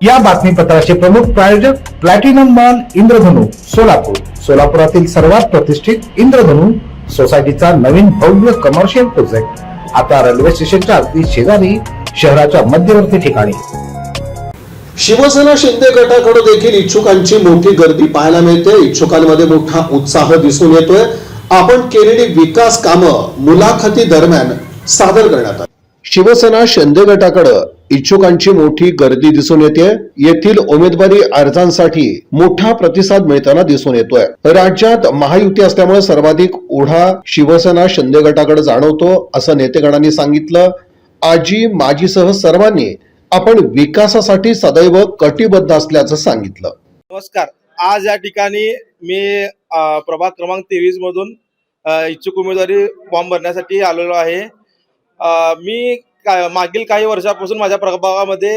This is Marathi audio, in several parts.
या बातमीपत्राचे प्रमुख प्रायोजक प्लॅटिनम मॉल इंद्रधनु सोलापूर. सोलापुरातील सर्वात प्रतिष्ठित इंद्रधनु सोसायटीचा नवीन भव्य कमर्शियल प्रोजेक्ट आता रेल्वे स्टेशनच्या अगदी शेजारी शहराच्या मध्यवर्ती ठिकाणी. शिवसेना शिंदे गटाकडे देखील इच्छुकांची मोठी गर्दी पाहायला मिळते. इच्छुकांमध्ये मोठा उत्साह दिसून येतोय. आपण केलेली विकास कामं मुलाखती दरम्यान सादर करण्यात आली. शिवसेना शिंदे गटाकडे इच्छुकांची मोठी गर्दी दिसून येते. येथील उमेदवारी अर्जांसाठी मोठा प्रतिसाद मिळताना दिसून येतोय. राज्यात महायुती असल्यामुळे सर्वाधिक ओढा शिवसेना शिंदे गटाकडे जाणवतो असं नेतेगणांनी सांगितलं. आजी माजीसह सर्वांनी आपण विकासासाठी सदैव कटिबद्ध असल्याचं सांगितलं. नमस्कार. आज या ठिकाणी मी प्रभाग क्रमांक तेवीस मधून इच्छुक उमेदवारी फॉर्म भरण्यासाठी आलेलो आहे. मी काय मागील काही वर्षापासून माझ्या प्रभागामध्ये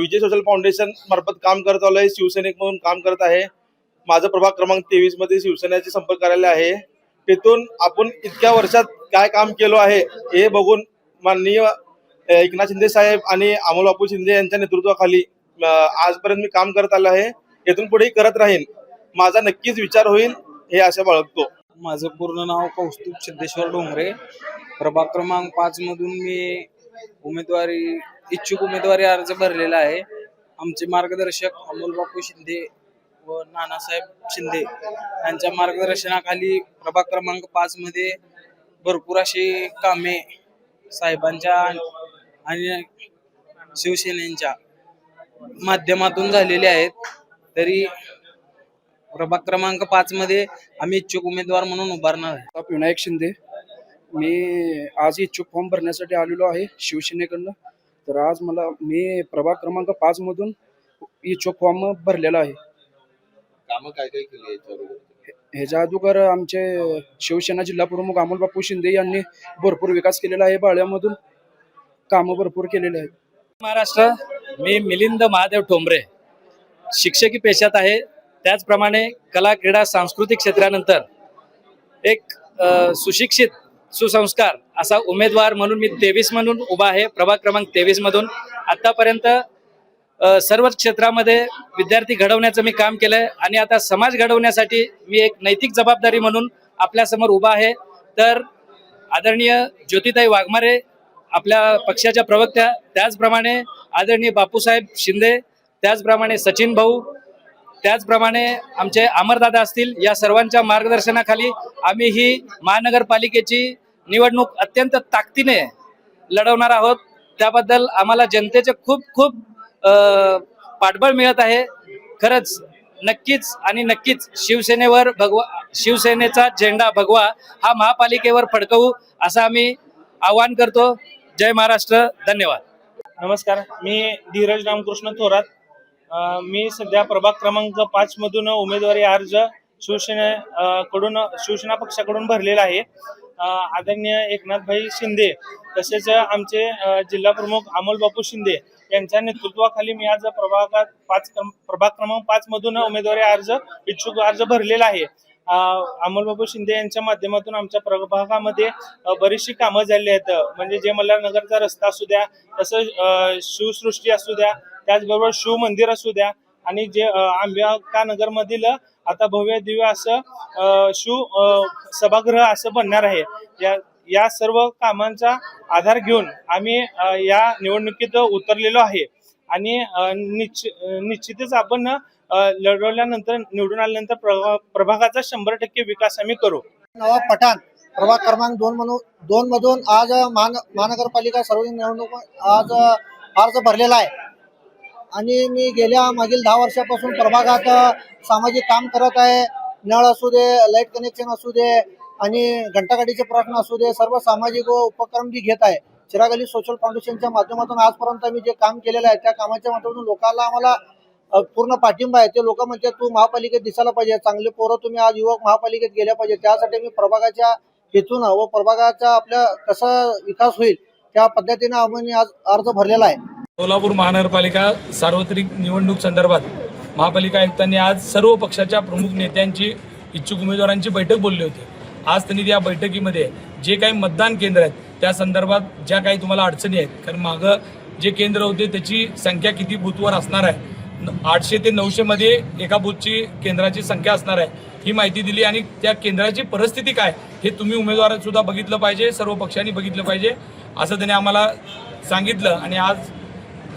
विजय सोशल फाउंडेशन मार्फत काम करत आलो आहे शिवसैनिक म्हणून काम करत आहे. माझा प्रभाग क्रमांक तेवीसमध्ये शिवसेनेचे संपर्क कार्यालय आहे. तिथून आपण इतक्या वर्षात काय काम केलं आहे हे बघून माननीय एकनाथ शिंदे साहेब आणि अमोल बापू शिंदे यांच्या नेतृत्वाखाली आजपर्यंत मी काम करत आलो आहे. येथून पुढेही करत राहीन. माझा नक्कीच विचार होईल हे आशा बाळगतो. माझं पूर्ण नाव कौस्तुभ सिद्धेश्वर डोंगरे. प्रभाग क्रमांक पाच मधून मी उमेदवारी इच्छुक उमेदवारी अर्ज भरलेला आहे. आमचे मार्गदर्शक अमोल बापू शिंदे व नानासाहेब शिंदे यांच्या मार्गदर्शनाखाली प्रभाग क्रमांक पाच मध्ये भरपूर अशी कामे साहेबांच्या आणि शिवसेनेच्या माध्यमातून झालेली आहेत. तरी प्रभाग क्रमांक पाच मध्ये आम्ही इच्छुक उमेदवार म्हणून उभारणार आहे. विनायक शिंदे. मी आज इच्छुक फॉर्म भरण्यासाठी आलेलो आहे शिवसेनेकडनं. तर आज मला मी प्रभाग क्रमांक पाच मधून इच्छुक फॉर्म भरलेला आहे. कामं काय काय केली ह्याच्या अगोदर आमचे शिवसेना जिल्हा प्रमुख अमोल बापू शिंदे यांनी भरपूर विकास केलेला आहे बाळ्यामधून. कामं भरपूर केलेले आहेत. महाराष्ट्र मी मिलिंद महादेव ठोंबरे शिक्षकी पेशात आहे. त्याचप्रमाणे कला क्रीडा सांस्कृतिक क्षेत्रानंतर एक अ, सुशिक्षित सुसंस्कार. असा उमेदवार म्हणून मी तेवीस म्हणून उभा आहे. प्रभाग क्रमांक तेवीस मधून. आतापर्यंत सर्वच क्षेत्रामध्ये विद्यार्थी घडवण्याचं मी काम केलंय. आणि आता समाज घडवण्यासाठी मी एक नैतिक जबाबदारी म्हणून आपल्यासमोर उभा आहे. तर आदरणीय ज्योतिताई वाघमारे आपल्या पक्षाच्या प्रवक्त्या त्याचप्रमाणे आदरणीय बापूसाहेब शिंदे त्याचप्रमाणे सचिन भाऊ त्याचप्रमाणे आमचे अमरदादा असतील या सर्वांच्या मार्गदर्शनाखाली आम्ही ही महानगरपालिकेची निवडणूक अत्यंत ताकदीने लढवणार आहोत. त्याबद्दल आम्हाला जनतेचे खूप खूप पाठबळ मिळत आहे. खरंच नक्कीच आणि नक्कीच शिवसेनेवर भगवा शिवसेनेचा झेंडा भगवा हा महापालिकेवर फडकवू असं आम्ही आवाहन करतो. जय महाराष्ट्र. धन्यवाद. नमस्कार. मी धीरज रामकृष्ण थोरात. मी सध्या प्रभाग क्रमांक पाच मधून उमेदवारी अर्ज शिवसेने कडून शिवसेना पक्षाकडून भरलेला आहे. आदरणीय एकनाथभाई शिंदे तसेच आमचे जिल्हा प्रमुख अमोल बापू शिंदे यांच्या नेतृत्वाखाली मी आज प्रभागात पाच क्रम- प्रभाग क्रमांक पाच मधून उमेदवारी अर्ज इच्छुक अर्ज भरलेला आहे. अ, अमोल शिंदे यांच्या माध्यमातून आमच्या प्रभागामध्ये बरीचशी कामं झाली आहेत. म्हणजे जे मल्हारनगरचा रस्ता असू द्या तसं शिवसृष्टी असू द्या त्याचबरोबर शिव मंदिर असू द्या आणि जे अ, आंबेका आता भव्य दिव्य असं शू सभागृह असं बनणार आहे. या या सर्व कामांचा आधार घेऊन आम्ही या निवडणुकीत उतरलेलो आहे. आणि निश्चित निश्चितच आपण लढवल्यानंतर निवडून आल्यानंतर प्रभा- प्रभागाचा शंभर टक्के विकास आम्ही करू. नवा पठाण प्रभाग क्रमांक दोन म्हणून दोन मधून आज महान महानगरपालिका सार्वजनिक निवडणूक आज अर्ज भरलेला आहे. आणि मी गेल्या मागील दहा वर्षापासून प्रभागात सामाजिक काम करत आहे. नळ असू दे लाइट कनेक्शन असू दे आणि घंटागाडीचे प्रश्न असू दे सर्व सामाजिक उपक्रम मी घेत आहे. चिराग अली सोशल फाउंडेशनच्या माध्यमातून आजपर्यंत मी जे काम केलेलं आहे त्या कामाच्या माध्यमातून लोकांना आम्हाला पूर्ण पाठिंबा आहे. ते लोक म्हणतात तू महापालिकेत दिसायला पाहिजे. चांगले पोरं तुम्ही आज युवक महापालिकेत गेल्या पाहिजे. त्यासाठी मी प्रभागाच्या हेतून व प्रभागाचा आपल्या कसा विकास होईल त्या पद्धतीनं आम्ही आज अर्ज भरलेला आहे. सोलापूर महानगरपालिका सार्वत्रिक निवडणूक संदर्भात महापालिका आयुक्तांनी आज सर्व पक्षाच्या प्रमुख नेत्यांची इच्छुक उमेदवारांची बैठक बोलली होती. आज त्यांनी या बैठकीमध्ये जे काही मतदान केंद्र आहेत त्या संदर्भात ज्या काही तुम्हाला अडचणी आहेत कारण मागं जे केंद्र होते त्याची संख्या किती बूथवर असणार आहे? आठशे ते नऊशेमध्ये एका बूथची केंद्राची संख्या असणार आहे ही माहिती दिली आणि त्या केंद्राची परिस्थिती काय हे तुम्ही उमेदवारांसुद्धा बघितलं पाहिजे सर्व पक्षांनी बघितलं पाहिजे असं त्याने आम्हाला सांगितलं आणि आज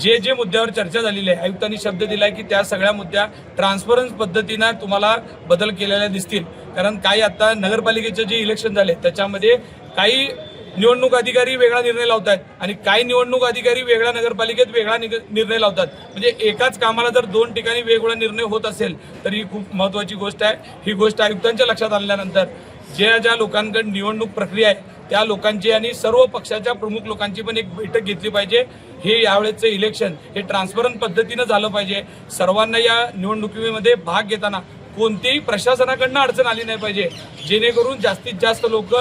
जे जे मुद्द्यावर चर्चा झालेली आहे आयुक्तांनी शब्द दिलाय की त्या सगळ्या मुद्द्या ट्रान्सपरन्स पद्धतीनं तुम्हाला बदल केलेल्या दिसतील. कारण काही आता नगरपालिकेचे जे इलेक्शन झाले त्याच्यामध्ये काही निवडणूक अधिकारी वेगळा निर्णय लावत आहेत आणि काही निवडणूक अधिकारी वेगळ्या नगरपालिकेत वेगळा निर्णय लावतात. म्हणजे एकाच कामाला जर दोन ठिकाणी वेगवेगळा निर्णय होत असेल तर ही खूप महत्वाची गोष्ट आहे. ही गोष्ट आयुक्तांच्या लक्षात आल्यानंतर ज्या ज्या लोकांकडे निवडणूक प्रक्रिया आहे त्या लोकांची आणि सर्व पक्षाच्या प्रमुख लोकांची पण एक बैठक घेतली पाहिजे. हे यावेळेचं इलेक्शन हे ट्रान्सपरंट पद्धतीनं झालं पाहिजे. सर्वांना या निवडणुकीमध्ये भाग घेताना कोणतीही प्रशासनाकडनं अडचण आली नाही पाहिजे. जेणेकरून जास्तीत जास्त लोक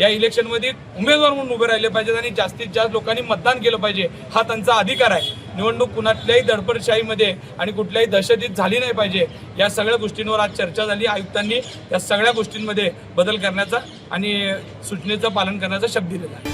या इलेक्शनमध्ये उमेदवार म्हणून उभे राहिले पाहिजेत आणि जास्तीत जास्त लोकांनी मतदान केलं पाहिजे. हा त्यांचा अधिकार आहे. निवडणूक कुणातल्याही दडपडशाहीमध्ये आणि कुठल्याही दहशतीत झाली नाही पाहिजे. या सगळ्या गोष्टींवर आज चर्चा झाली. आयुक्तांनी या सगळ्या गोष्टींमध्ये बदल करण्याचा आणि सूचनेचं पालन करण्याचा शब्द दिलेला आहे.